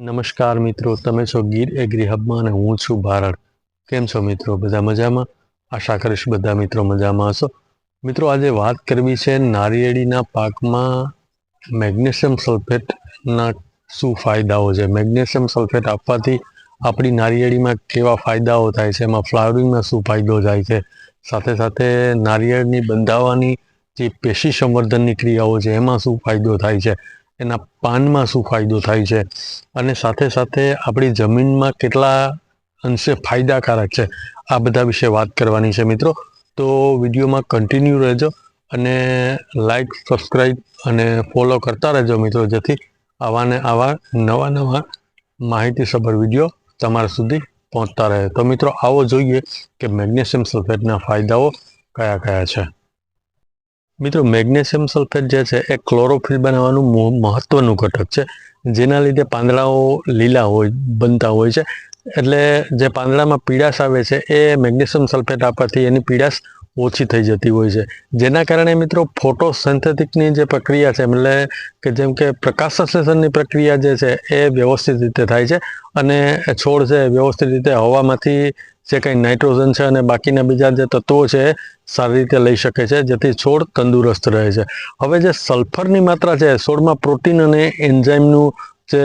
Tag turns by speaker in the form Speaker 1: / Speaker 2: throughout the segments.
Speaker 1: નમસ્કાર મિત્રો, તમે છો ગીર એગ્રી હબમાં અને હું છું ભારત. કેમ છો મિત્રો? બધા મજામાં? આશા કરીશ બધા મિત્રો મજામાં હશો. મિત્રો, આજે વાત કરવી છે નારિયેળીના પાકમાં મેગ્નેશિયમ સલ્ફેટના શું ફાયદાઓ છે? મેગ્નેશિયમ સલ્ફેટ આપવાથી આપણી નારિયેળીમાં કેવા ફાયદાઓ થાય છે? એમાં ફ્લાવરિંગમાં શું ફાયદો થાય છે? સાથે સાથે નારિયેળની બંધાવાની જે પેશી સંવર્ધનની ક્રિયાઓ છે, એમાં શું ફાયદો થાય છે? એના પાનમાં શું ફાયદો થાય છે? અને સાથે સાથે આપણી જમીનમાં કેટલા અંશે ફાયદાકારક છે? આ બધા વિશે વાત કરવાની છે મિત્રો. તો વિડીયોમાં કન્ટિન્યુ રહેજો અને લાઈક સબસ્ક્રાઈબ અને ફોલો કરતા રહેજો મિત્રો, જેથી આવા ને આવા નવા નવા માહિતીસભર વીડિયો તમારા સુધી પહોંચતા રહે. તો મિત્રો, આવો જોઈએ કે મેગ્નેશિયમ સલ્ફેટના ફાયદાઓ કયા કયા છે. મિત્રો, મેગ્નેશિયમ સલ્ફેટ જે છે, એ ક્લોરોફિલ બનાવવાનું મહ- મહત્વનું ઘટક છે. જેના લીધે પાંદડાઓ લીલા હોય, બનતા હોય છે. એટલે જે પાંદડામાં પીડાશ આવે છે, એ મેગ્નેશિયમ સલ્ફેટ આપવાથી એની પીડાશ ઓછી થઈ જતી હોય છે. જેના કારણે મિત્રો, ફોટોસિન્થેટિકની જે પ્રક્રિયા છે, એટલે કે જેમ કે પ્રકાશ સંશ્લેષણની પ્રક્રિયા જે છે, એ વ્યવસ્થિત રીતે થાય છે. અને છોડ છે વ્યવસ્થિત રીતે હવામાંથી જે કંઈ નાઇટ્રોજન છે અને બાકીના બીજા જે તત્વો છે, સારી રીતે લઈ શકે છે, જેથી છોડ તંદુરસ્ત રહે છે. હવે જે સલ્ફરની માત્રા છે, છોડમાં પ્રોટીન અને એન્ઝાઇમનું જે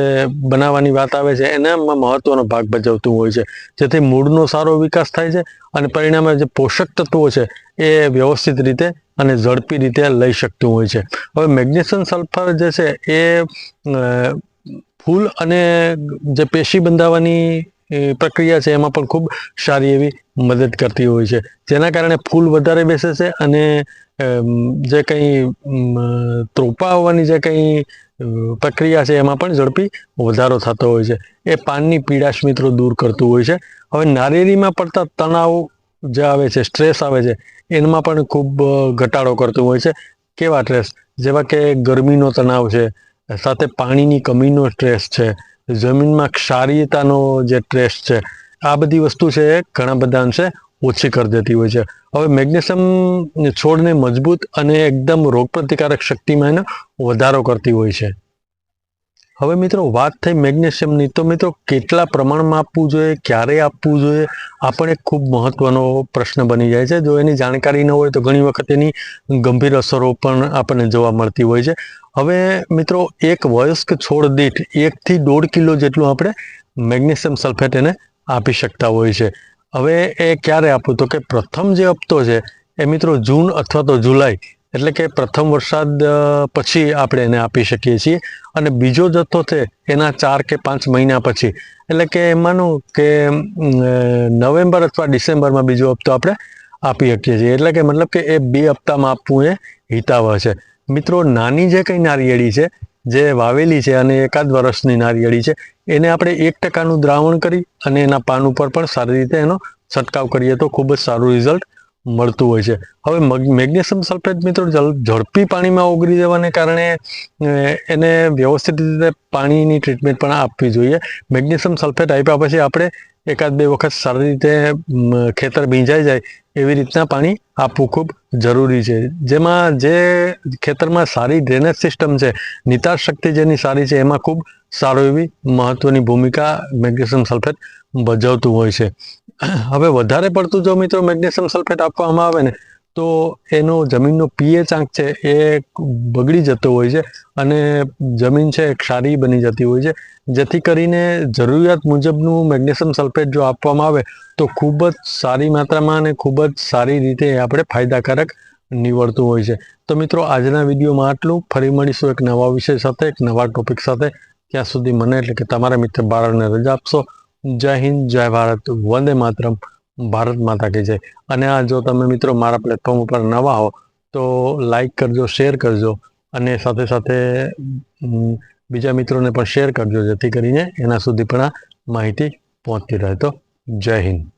Speaker 1: બનાવવાની વાત આવે છે, એનામાં મહત્વનો ભાગ ભજવતું હોય છે. જેથી મૂળનો સારો વિકાસ થાય છે અને પરિણામે જે પોષક તત્વો છે, એ વ્યવસ્થિત રીતે અને ઝડપી રીતે લઈ શકતું હોય છે. હવે મેગ્નેશિયમ સલ્ફર જે છે, એ ફૂલ અને જે પેશી બંધાવવાની પ્રક્રિયા છે, એમાં પણ ખૂબ સારી એવી મદદ કરતી હોય છે. જેના કારણે ફૂલ વધારે બેસે છે અને જે કંઈ ત્રોપા આવવાની જે કંઈ પ્રક્રિયા છે, એમાં પણ ઝડપી વધારો થતો હોય છે. એ પાનની પીડાશ મિત્રો દૂર કરતું હોય છે. હવે નારિયેળીમાં પડતા તણાવ જે આવે છે, સ્ટ્રેસ આવે છે, એમાં પણ ખૂબ ઘટાડો કરતું હોય છે. કેવા સ્ટ્રેસ? જેવા કે ગરમીનો તણાવ છે, સાથે પાણીની કમીનો સ્ટ્રેસ છે જમીનમાં ક્ષારીયતાનો જે ટ્રેસ છે, આ બધી વસ્તુ છે એ ઘણા બધા અંશે ઓછી કરી દેતી હોય છે. હવે મેગ્નેશિયમ છોડને મજબૂત અને એકદમ રોગપ્રતિકારક શક્તિમાં એનો વધારો કરતી હોય છે. હવે મિત્રો વાત થઈ મેગ્નેશિયમની, તો મિત્રો કેટલા પ્રમાણમાં આપવું જોઈએ, ક્યારે આપવું જોઈએ? આ પણ એક ખૂબ મહત્વનો પ્રશ્ન બની જાય છે. જો એની જાણકારી ન હોય તો ઘણી વખત એની ગંભીર અસરો પણ આપણને જોવા મળતી હોય છે. હવે મિત્રો એક વયસ્ક છોડ દીઠ એકથી દોઢ કિલો જેટલું આપણે મેગ્નેશિયમ સલ્ફેટ એને આપી શકતા હોય છે. હવે એ ક્યારે આપવું? તો કે પ્રથમ જે હપ્તો છે, એ મિત્રો જૂન અથવા તો જુલાઈ એટલે કે પ્રથમ વરસાદ પછી આપણે એને આપી શકીએ છીએ. અને બીજો જથ્થો છે, એના ચાર કે પાંચ મહિના પછી. એટલે કે એમાંનું કે નવેમ્બર અથવા ડિસેમ્બરમાં બીજો હપ્તો આપણે આપી શકીએ છીએ. એટલે કે મતલબ કે એ બે હપ્તામાં આપવું એ હિતાવહ છે. મિત્રો, નાની જે કંઈ નારિયેળી છે, જે વાવેલી છે અને એકાદ વર્ષની નારિયેળી છે, એને આપણે એક ટકાનું દ્રાવણ કરી અને એના પાન ઉપર પણ સારી રીતે એનો છંટકાવ કરીએ તો ખૂબ જ સારું રિઝલ્ટ મળતું હોય છે. હવે મગ- મેગ્નેશિયમ સલ્ફેટ મિત્રો ઝડપી પાણીમાં ઓગળી જવાને કારણે એને વ્યવસ્થિત રીતે પાણીની ટ્રીટમેન્ટ પણ આપવી જોઈએ. મેગ્નેશિયમ સલ્ફેટ આપ્યા પછી આપણે એકાદ બે વખત સારી રીતે ખેતર ભીંજાઈ જાય એવી રીતના પાણી આપવું ખૂબ જરૂરી છે. જેમાં જે ખેતરમાં સારી ડ્રેનેજ સિસ્ટમ છે, નિતાર શક્તિ જેની સારી છે, એમાં ખૂબ સારો એવી મહત્વની ભૂમિકા મેગ્નેશિયમ સલ્ફેટ ભજવતું હોય છે. હવે વધારે પડતું જો મિત્રો મેગ્નેશિયમ સલ્ફેટ આપવામાં આવે ને, તો એનો જમીનનો પીએચ આંક છે એ બગડી જતો હોય છે અને જમીન છે ક્ષારી બની જતી હોય છે. જેથી કરીને જરૂરિયાત મુજબનું મેગ્નેશિયમ સલ્ફેટ જો આપવામાં આવે, તો ખૂબ જ સારી માત્રામાં અને ખૂબ જ સારી રીતે આપણે ફાયદાકારક નીવડતું હોય છે. તો મિત્રો, આજના વિડીયોમાં આટલું. ફરી મળીશું એક નવા વિષય સાથે, એક નવા ટોપિક સાથે. ત્યાં સુધી મને એટલે કે તમારા મિત્ર બાળકને રજા આપશો. જય હિન્દ, જય ભારત. વંદે માતરમ. ભારત માતા કે જય. અને આ જો તમે મિત્રો મારા પ્લેટફોર્મ ઉપર નવા હો, તો લાઈક કરજો શેર કરજો. અને સાથે સાથે બીજા મિત્રોને પણ શેર કરજો, જેથી કરીને એના સુધી પણ આ માહિતી પહોંચતી રહે. તો જય હિન્દ.